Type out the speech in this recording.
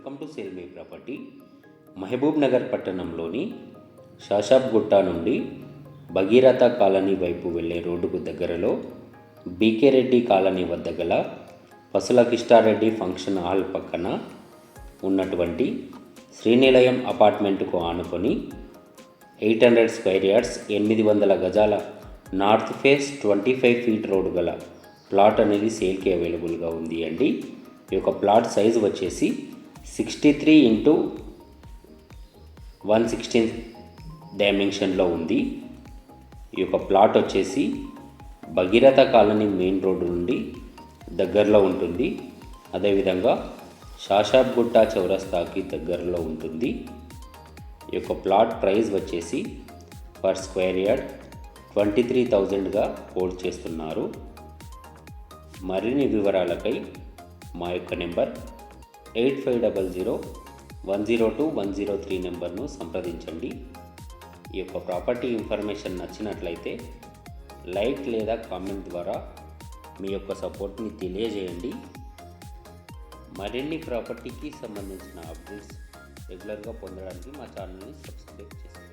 Welcome to sale property. Mahabubnagar పట్టణంలోని షాషాబ్ గుట్ట నుండి భగీరథ కాలనీ వైపు వెళ్ళే రోడ్డుకు దగ్గరలో బీకే రెడ్డి కాలనీ వద్ద గల పసుల కిష్టారెడ్డి ఫంక్షన్ హాల్ పక్కన ఉన్నటువంటి శ్రీనిలయం అపార్ట్మెంట్కు ఆనుకొని ఎయిట్ హండ్రెడ్ స్క్వేర్ యార్డ్స్ ఎనిమిది వందల గజాల north face twenty five feet road గల ప్లాట్ అనేది సేల్కి అవైలబుల్గా ఉంది అండి. ఈ యొక్క ప్లాట్ సైజ్ వచ్చేసి sixty three into one sixteen డైమెన్షన్లో ఉంది. ఈ యొక్క ప్లాట్ వచ్చేసి భగీరథ కాలనీ మెయిన్ రోడ్డు నుండి దగ్గరలో ఉంటుంది. అదేవిధంగా షాషాబ్ గుట్ట చౌరస్తాకి దగ్గరలో ఉంటుంది. ఈ యొక్క ప్లాట్ ప్రైస్ వచ్చేసి per square yard twenty three థౌజండ్గా quote చేస్తున్నారు. మరిన్ని వివరాలకై మా యొక్క number eight five double zero one zero two one zero three నెంబర్ను సంప్రదించండి. ఈ యొక్క ప్రాపర్టీ ఇన్ఫర్మేషన్ నచ్చినట్లయితే లైక్ లేదా కామెంట్ ద్వారా మీ యొక్క సపోర్ట్ని తెలియజేయండి. మరిన్ని ప్రాపర్టీకి సంబంధించిన అప్డేట్స్ రెగ్యులర్గా పొందడానికి మా ఛానల్ని సబ్స్క్రైబ్ చేసుకోండి.